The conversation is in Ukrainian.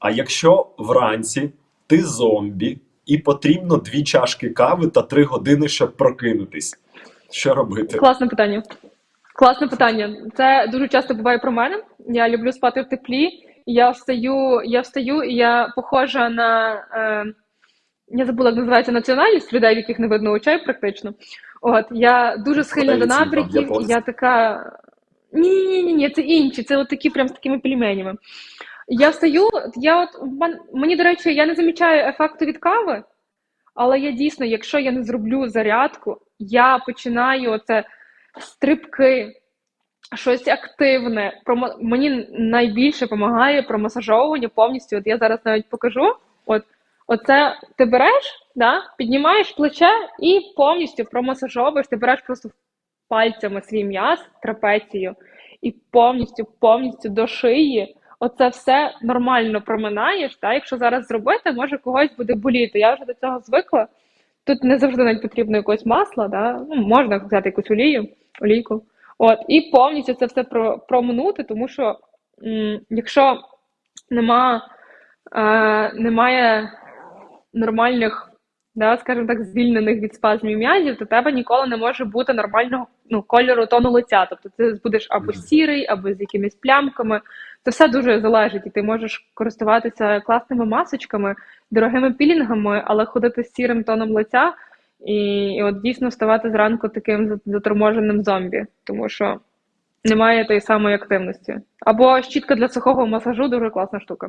А якщо вранці ти зомбі і потрібно дві чашки кави та три години, щоб прокинутись, що робити? Класне питання. Класне питання. Це дуже часто буває про мене. Я люблю спати в теплі. Я встаю, я встаю, і я похожа на е, я забула, як називається національність людей, в яких не видно очей, практично. От я дуже схильна до Українці, там, набряків. Я така. Ні, ні, ні, ні, це інші, це от такі прям з такими пельменями. Я встаю, я от мен- мені, до речі, я не замічаю ефекту від кави, але я дійсно, якщо я не зроблю зарядку, я починаю оце стрибки, щось активне. Промо... Мені найбільше допомагає промасажовування повністю. От я зараз навіть покажу. От, оце ти береш, да, піднімаєш плече і повністю промасажовуєш. Ти береш просто пальцями свій м'яз, трапецію, і повністю, повністю до шиї. Оце все нормально проминаєш. Та? Якщо зараз зробити, може когось буде боліти. Я вже до цього звикла. Тут не завжди навіть потрібно якогось масла, да? ну, можна взяти якусь олію, олійку. От, і повністю це все про, проминути, тому що м, якщо нема, е, немає нормальних, да, скажімо так, звільнених від спазмів м'язів, то тебе ніколи не може бути нормального ну, кольору тону лиця. Тобто ти будеш або сірий, або з якимись плямками. Це все дуже залежить, і ти можеш користуватися класними масочками, дорогими пілінгами, але ходити з сірим тоном лиця і, і от дійсно вставати зранку таким заторможеним зомбі, тому що немає тої самої активності. Або щітка для сухого масажу дуже класна штука.